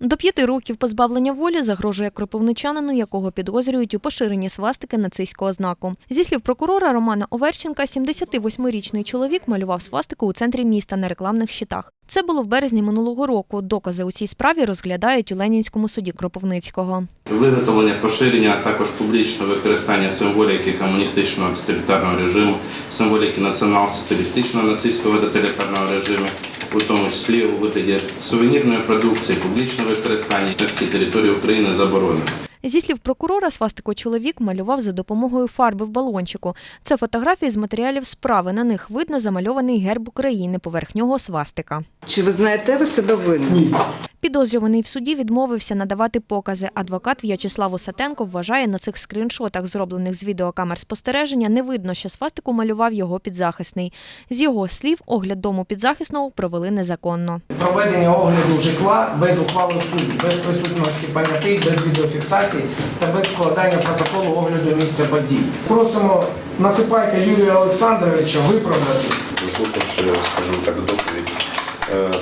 До п'яти років позбавлення волі загрожує кропивничанину, якого підозрюють у поширенні свастики нацистського знаку. Зі слів прокурора Романа Оверченка, 78-річний чоловік малював свастику у центрі міста на рекламних щитах. Це було в березні минулого року. Докази у цій справі розглядають у Ленінському суді Кропивницького. Виготовлення, поширення, а також публічне використання символіки комуністичного тоталітарного режиму, символіки націонал-соціалістичного нацистського тоталітарного режиму, у тому числі у вигляді сувенірної продукції, публічне використання на всій території України заборонено. Зі слів прокурора, свастику чоловік малював за допомогою фарби в балончику. Це фотографії з матеріалів справи. На них видно замальований герб України, поверх нього свастика. Чи ви знаєте ви себе винним? Підозрюваний в суді відмовився надавати покази. Адвокат В'ячеслав Осатенко вважає, на цих скріншотах, зроблених з відеокамер спостереження, не видно, що свастику малював його підзахисний. З його слів, огляд дому підзахисного провели незаконно. Проведення огляду житла без ухвали суду, без присутності понятих, без відеофіксації та без складання протоколу огляду місця подій. Просимо Насипайка Юрія Олександровича виправдати Заслухавши, скажімо так, доповідь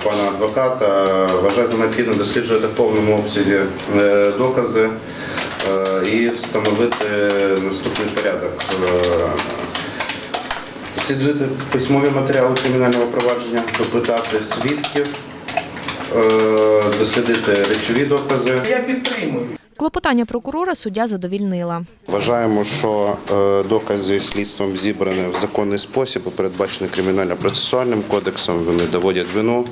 пана адвоката, вважаю за необхідно досліджувати в повному обсязі е, докази е, і встановити наступний порядок. Е, Досліджити письмові матеріали кримінального провадження, допитати свідків, е, дослідити речові докази. Я підтримую. Клопотання прокурора суддя задовільнила. Вважаємо, що е, докази слідством зібрані в законний спосіб, передбачені кримінально-процесуальним кодексом. Вони доводять вину.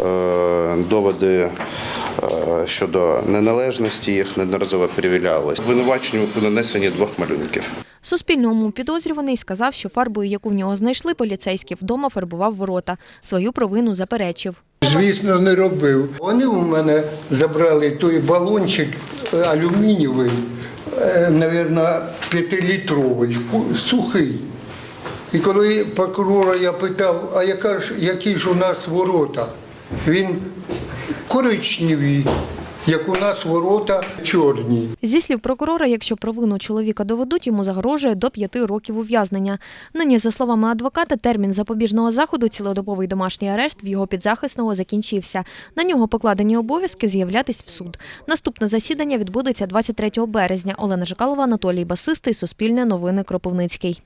Е, Доводи е, щодо неналежності їх неодноразово перевірялись. Винуваченню у нанесенні двох малюнків. Суспільному підозрюваний сказав, що фарбою, яку в нього знайшли, поліцейські вдома фарбував ворота. Свою провину заперечив. Звісно, не робив. Вони у мене забрали той балончик е, алюмінієвий, е, п'ятилітровий, сухий. І коли прокурора я питав, а яка ж, які ж у нас ворота? Він коричневі, як у нас ворота чорні. Зі слів прокурора, якщо провину чоловіка доведуть, йому загрожує до п'яти років ув'язнення. Нині, за словами адвоката, термін запобіжного заходу цілодобовий домашній арешт в його підзахисного закінчився. На нього покладені обов'язки з'являтись в суд. Наступне засідання відбудеться 23 березня. Олена Жикалова, Анатолій Басистий, Суспільне новини Кропивницький.